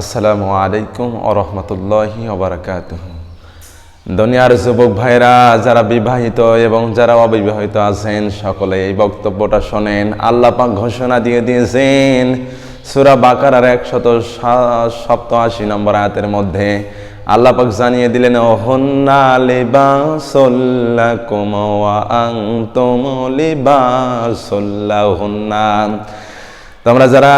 আসসালামু আলাইকুম আরহামতুল্লাহি ওবরাকাত দুনিয়ার যুবক ভাইরা, যারা বিবাহিত এবং যারা অবিবাহিত আছেন, সকলে এই বক্তব্যটা শোনেন। আল্লাহ পাক ঘোষণা দিয়ে দিয়েছেন, সুরা বাকারার একশত সপ্তআশি নম্বর আয়াতের মধ্যে আল্লাহ পাক জানিয়ে দিলেন হন্না লিবাসুল্লাকুম ওয়া আনতুম লিবাসুল্লাহুন্না তোমরা যারা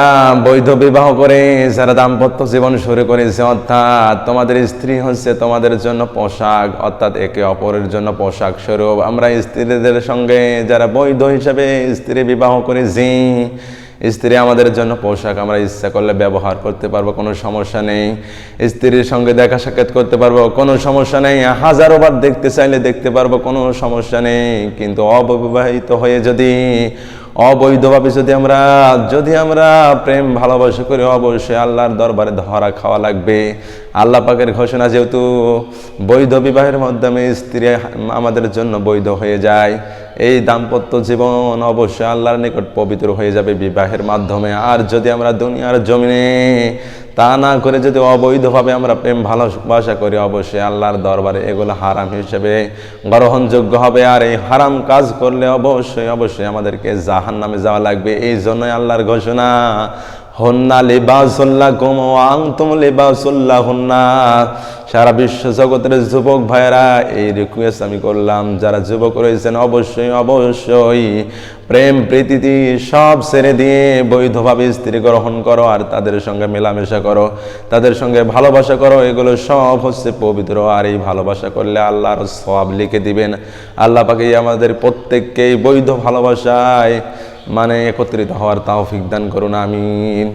বৈধ বিবাহ করে, যারা দাম্পত্য জীবন শুরু করেছে, অর্থাৎ তোমাদের স্ত্রী হচ্ছে তোমাদের জন্য পোশাক, অর্থাৎ একে অপরের জন্য পোশাক স্বরূপ। আমরা স্ত্রীদের সঙ্গে যারা বৈধ হিসাবে স্ত্রী বিবাহ করেছি, স্ত্রী আমাদের জন্য পোশাক, আমরা ইচ্ছা করলে ব্যবহার করতে পারব, কোনো সমস্যা নেই। স্ত্রীর সঙ্গে দেখা সাক্ষাৎ করতে পারব, কোনো সমস্যা নেই। হাজারো বার দেখতে চাইলে দেখতে পারব, কোনো সমস্যা নেই। কিন্তু অবিবাহিত হয়ে যদি অবৈধভাবে যদি আমরা যদি আমরা প্রেম ভালোবাসা করি, অবশ্যই আল্লাহর দরবারে ধরা খাওয়া লাগবে। আল্লাহ পাকের ঘোষণা যেহেতু বৈধ বিবাহের মাধ্যমে স্ত্রী আমাদের জন্য বৈধ হয়ে যায়, এই দাম্পত্য জীবন অবশ্যই আল্লাহর নিকট পবিত্র হয়ে যাবে বিবাহের মাধ্যমে। আর যদি আমরা দুনিয়ার জমিনে তা না করে যদি অবৈধভাবে আমরা প্রেম ভালোবাসা করি, অবশ্যই আল্লাহর দরবারে এগুলো হারাম হিসেবে গ্রহণযোগ্য হবে। আর এই হারাম কাজ করলে অবশ্যই অবশ্যই আমাদেরকে জাহান নামে যাওয়া লাগবে। এই জন্যই আল্লাহর ঘোষণা। হন্না লিবাসুল্লাহ কুম আংতুম লিবাসুল্লাহ হন্না। সারা বিশ্ব জগতের যুবক ভাইয়েরা, এই রিকোয়েস্ট আমি করলাম। যারা যুবক রয়েছেন, অবশ্যই অবশ্যই প্রেম প্রীতি সব ছেড়ে দিয়ে বৈধভাবে স্ত্রী গ্রহণ করো আর তাদের সঙ্গে মেলামেশা করো। তাদের সঙ্গে ভালোবাসা করো, এগুলো সব হচ্ছে পবিত্র। আর এই ভালোবাসা করলে আল্লাহর সব লিখে দিবেন। আল্লাহ পাকে আমাদের প্রত্যেককেই বৈধ ভালোবাসায় মানে একত্রিত হওয়ার তাও দান করুন আমিন।